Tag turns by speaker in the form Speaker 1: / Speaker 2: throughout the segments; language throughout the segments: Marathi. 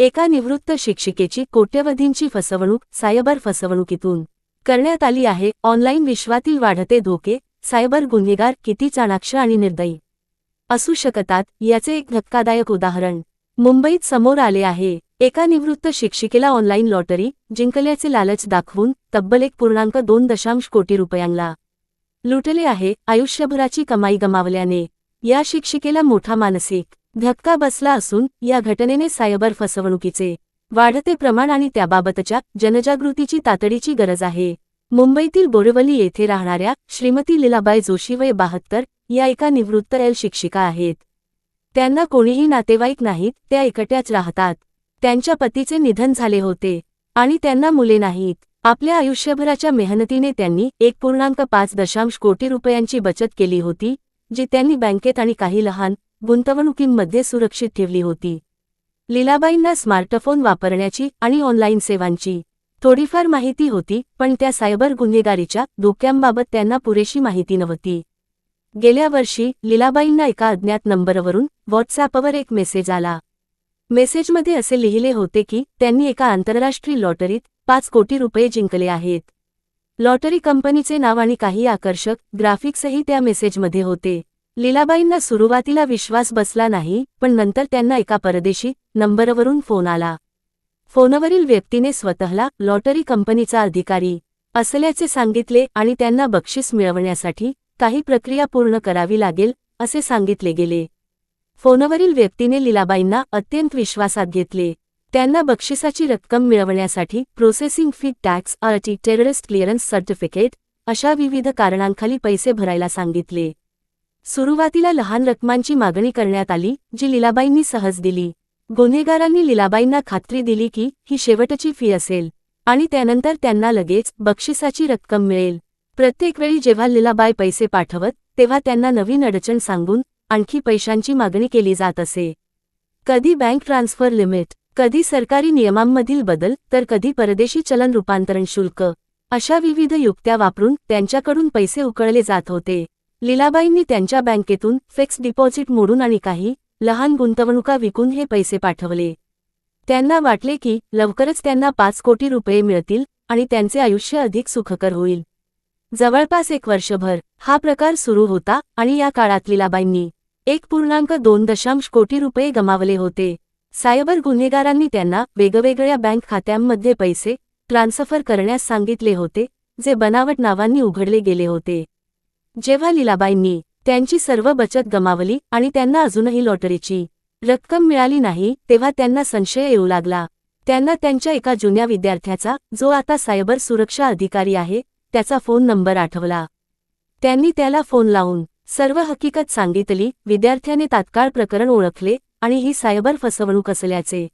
Speaker 1: एका निवृत्त शिक्षिकेची कोट्यवधींची फसवणूक सायबर फसवणुकीतून करण्यात आली आहे. ऑनलाईन विश्वातील वाढते धोके सायबर गुन्हेगार किती चाणाक्ष आणि निर्दयी असू शकतात याचे एक धक्कादायक उदाहरण मुंबईत समोर आले आहे. एका निवृत्त शिक्षिकेला ऑनलाईन लॉटरी जिंकल्याचे लालच दाखवून तब्बल एक पूर्णांक दोन दशांश कोटी रुपयांना लुटले आहे. आयुष्यभराची कमाई गमावल्याने या शिक्षिकेला मोठा मानसिक धक्का बसला असून या घटनेने सायबर फसवणुकीचे वाढते प्रमाण आणि त्याबाबतच्या जनजागृतीची तातडीची गरज आहे. मुंबईतील बोरिवली येथे राहणाऱ्या श्रीमती लीलाबाई जोशी वय बहात्तर या एका निवृत्त एल शिक्षिका आहेत. त्यांना कोणीही नातेवाईक नाहीत त्या एकट्याच राहतात. त्यांच्या पतीचे निधन झाले होते आणि त्यांना मुले नाहीत. आपल्या आयुष्यभराच्या मेहनतीने त्यांनी एक पूर्णांक पाच दशांश कोटी रुपयांची बचत केली होती जी त्यांनी बँकेत आणि काही लहान गुंतवणुकींमध्ये सुरक्षित ठेवली होती. लीलाबाईंना स्मार्टफोन वापरण्याची आणि ऑनलाईन सेवांची थोडीफार माहिती होती पण त्या सायबर गुन्हेगारीच्या धोक्यांबाबत त्यांना पुरेशी माहिती नव्हती. गेल्या वर्षी लीलाबाईंना एका अज्ञात नंबरवरून व्हॉट्सॲपवर एक मेसेज आला. मेसेजमध्ये असे लिहिले होते की त्यांनी एका आंतरराष्ट्रीय लॉटरीत पाच कोटी रुपये जिंकले आहेत. लॉटरी कंपनीचे नाव आणि काही आकर्षक ग्राफिक्सही त्या मेसेजमध्ये होते. लीलाबाईंना सुरुवातीला विश्वास बसला नाही पण नंतर त्यांना एका परदेशी नंबरवरून फोन आला. फोनवरील व्यक्तीने स्वतःला लॉटरी कंपनीचा अधिकारी असल्याचे सांगितले आणि त्यांना बक्षीस मिळवण्यासाठी काही प्रक्रिया पूर्ण करावी लागेल असे सांगितले गेले. फोनवरील व्यक्तीने लीलाबाईंना अत्यंत विश्वासात घेतले. त्यांना बक्षिसाची रक्कम मिळवण्यासाठी प्रोसेसिंग फी टॅक्स अटी टेररिस्ट क्लिअरन्स सर्टिफिकेट अशा विविध कारणांखाली पैसे भरायला सांगितले. सुरुवातीला लहान रकमांची मागणी करण्यात आली जी लीलाबाईंनी सहज दिली. गुन्हेगारांनी लीलाबाईंना खात्री दिली की ही शेवटची फी असेल आणि त्यानंतर त्यांना लगेच बक्षिसाची रक्कम मिळेल. प्रत्येक वेळी जेव्हा लीलाबाई पैसे पाठवत तेव्हा त्यांना नवीन अडचण सांगून आणखी पैशांची मागणी केली जात असे. कधी बँक ट्रान्सफर लिमिट कधी सरकारी नियमांमधील बदल तर कधी परदेशी चलन रूपांतरण शुल्क. अशा विविध युक्त्या वापरून त्यांच्याकडून पैसे उकळले जात होते. लीलाबाईंनी त्यांच्या बँकेतून फिक्स डिपॉझिट मोडून आणि काही लहान गुंतवणुका विकून हे पैसे पाठवले. त्यांना वाटले की लवकरच त्यांना पाच कोटी रुपये मिळतील आणि त्यांचे आयुष्य अधिक सुखकर होईल. जवळपास एक वर्षभर हा प्रकार सुरू होता आणि या काळात लीलाबाईंनी एक पूर्णांक दोन दशांश कोटी रुपये गमावले होते. सायबर गुन्हेगारांनी त्यांना वेगवेगळ्या बँक खात्यांमध्ये पैसे ट्रान्सफर करण्यास सांगितले होते जे बनावट नावांनी उघडले गेले होते. जेव्हा लीलाबाईंनी त्यांची सर्व बचत गमावली आणि त्यांना अजूनही लॉटरीची रक्कम मिळाली नाही तेव्हा त्यांना संशय येऊ लागला. त्यांना त्यांच्या एका जुन्या विद्यार्थ्याचा जो आता सायबर सुरक्षा अधिकारी आहे त्याचा फोन नंबर आठवला. त्यांनी त्याला फोन लावून सर्व हकीकत सांगितली विद्यार्थ्याने तात्काळ प्रकरण ओळखले आणि ही सायबर फसवणूक असल्याचे.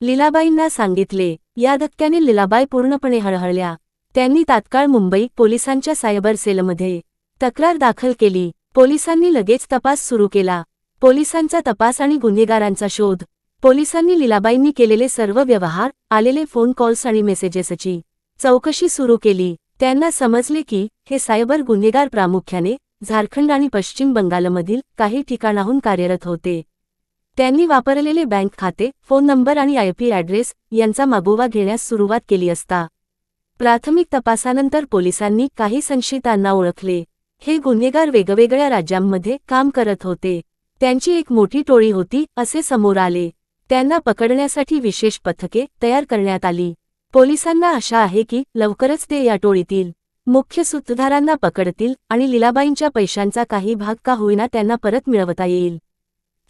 Speaker 1: लीलाबाईंना सांगितले या धक्क्याने लीलाबाई पूर्णपणे हळहळल्या. त्यांनी तात्काळ मुंबई पोलिसांच्या सायबर सेलमध्ये तक्रार दाखल केली. पोलिसांनी लगेच तपास सुरू केला. पोलिसांचा तपास आणि गुन्हेगारांचा शोध. पोलिसांनी लीलाबाईंनी केलेले सर्व व्यवहार आलेले फोन कॉल्स आणि मेसेजेसची चौकशी सुरू केली. त्यांना समजले की हे सायबर गुन्हेगार प्रामुख्याने झारखंड आणि पश्चिम बंगालमधील काही ठिकाणाहून कार्यरत होते. त्यांनी वापरलेले बँक खाते फोन नंबर आणि आयपी ॲड्रेस यांचा मागोवा घेण्यास सुरुवात केली असता. प्राथमिक तपासानंतर पोलिसांनी काही संशयितांना ओळखले. हे गुन्हेगार वेगवेगळ्या राज्यांमध्ये काम करत होते. त्यांची एक मोठी टोळी होती असे समोर आले. त्यांना पकडण्यासाठी विशेष पथके तयार करण्यात आली. पोलिसांना आशा आहे की लवकरच ते या टोळीतील मुख्य सूत्रधारांना पकडतील आणि लीलाबाईंच्या पैशांचा काही भाग का होईना त्यांना परत मिळवता येईल.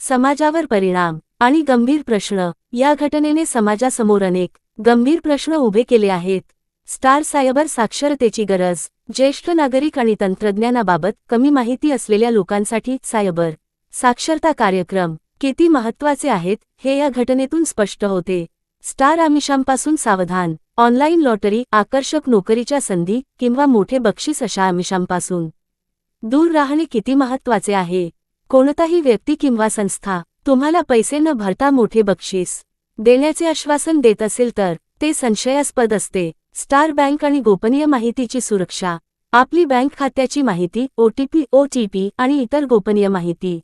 Speaker 1: समाजावर परिणाम आणि गंभीर प्रश्न या घटनेने समाजासमोर अनेक गंभीर प्रश्न उभे केले आहेत. स्टार सायबर साक्षरतेची गरज ज्येष्ठ नागरिक आणि तंत्रज्ञानाबाबत कमी माहिती असलेल्या लोकांसाठी सायबर साक्षरता कार्यक्रम किती महत्त्वाचे आहेत हे या घटनेतून स्पष्ट होते. स्टार आमिषांपासून सावधान ऑनलाईन लॉटरी आकर्षक नोकरीच्या संधी किंवा मोठे बक्षीस अशा आमिषांपासून दूर राहणे किती महत्त्वाचे आहे? कोणताही व्यक्ती किंवा संस्था तुम्हाला पैसे न भरता मोठे बक्षीस देण्याचे आश्वासन देत असेल तर ते संशयास्पद असते. स्टार बँक आणि गोपनीय माहितीची सुरक्षा. आपली बँक खात्याची माहिती ओटीपी ओटीपी आणि इतर गोपनीय माहिती.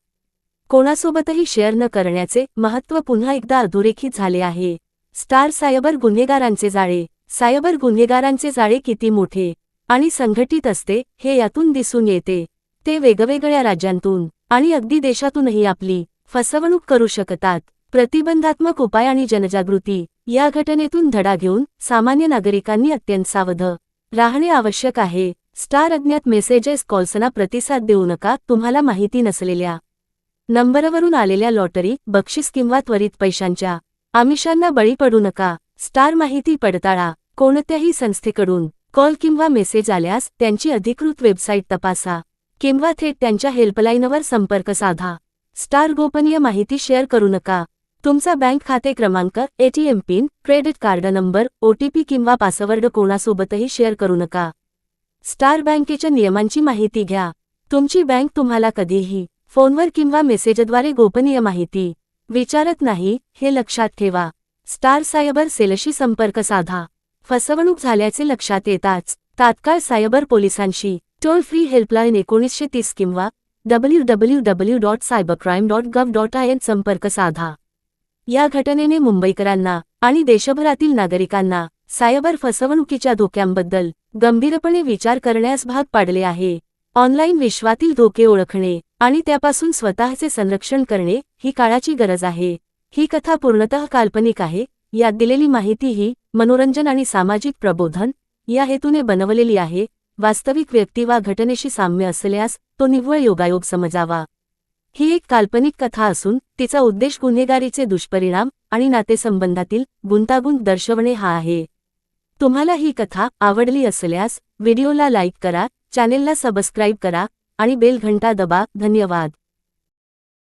Speaker 1: कोणासोबतही शेअर न करण्याचे महत्त्व पुन्हा एकदा अधोरेखित झाले आहे. स्टार सायबर गुन्हेगारांचे जाळे. सायबर गुन्हेगारांचे जाळे किती मोठे आणि संघटित असते हे यातून दिसून येते. ते वेगवेगळ्या राज्यांतून आणि अगदी देशातूनही आपली फसवणूक करू शकतात. प्रतिबंधात्मक उपाय आणि जनजागृती या घटनेतून धडा घेऊन सामान्य नागरिकांनी अत्यंत सावध राहणे आवश्यक आहे. स्टार अज्ञात मेसेजेस कॉल्सना प्रतिसाद देऊ नका तुम्हाला माहिती नसलेल्या नंबरवरून आलेल्या लॉटरी बक्षीस किंवा त्वरित पैशांच्या आमिषांना बळी पडू नका. स्टार माहिती पडताळा. कोणत्याही संस्थेकडून कॉल किंवा मेसेज आल्यास त्यांची अधिकृत वेबसाईट तपासा. किंवा थेट त्यांच्या हेल्पलाईनवर संपर्क साधा. स्टार गोपनीय माहिती शेअर करू नका. तुमचा बँक खाते क्रमांक ATM PIN credit card number OTP किंवा पासवर्ड कोणासोबतही शेअर करू नका. स्टार बँकेच्या नियमांची माहिती घ्या. तुमची बँक तुम्हाला कधीही फोनवर किंवा मेसेजद्वारे गोपनीय माहिती विचारत नाही हे लक्षात ठेवा. स्टार सायबर सेलशी संपर्क साधा. फसवणूक झाल्याचे लक्षात येताच तात्काळ सायबर पोलिसांशी टोल फ्री हेल्पलाईन एकोणीसशे तीस किंवा W W W dot cyber crime dot gov dot I N संपर्क साधा. या घटनेने मुंबईकरांना आणि देशभरातील नागरिकांना सायबर फसवणुकीच्या धोक्यांबद्दल गंभीरपणे विचार करण्यास भाग पाडले आहे. ऑनलाईन विश्वातील धोके ओळखणे आणि त्यापासून स्वतःचे संरक्षण करणे ही काळाची गरज आहे. ही कथा पूर्णतः काल्पनिक आहे. यात दिलेली माहिती ही मनोरंजन आणि सामाजिक प्रबोधन या हेतूने बनवलेली आहे. वास्तविक व्यक्ती वा घटनेशी साम्य असल्यास तो निव्वळ योगायोग समजावा. ही एक काल्पनिक कथा असून तिचा उद्देश गुन्हेगारीचे दुष्परिणाम आणि नातेसंबंधातील गुंतागुंत दर्शवणे हा आहे. तुम्हाला ही कथा आवडली असल्यास व्हिडिओला लाईक करा चॅनेलला सबस्क्राईब करा आणि बेल घंटा दबा. धन्यवाद.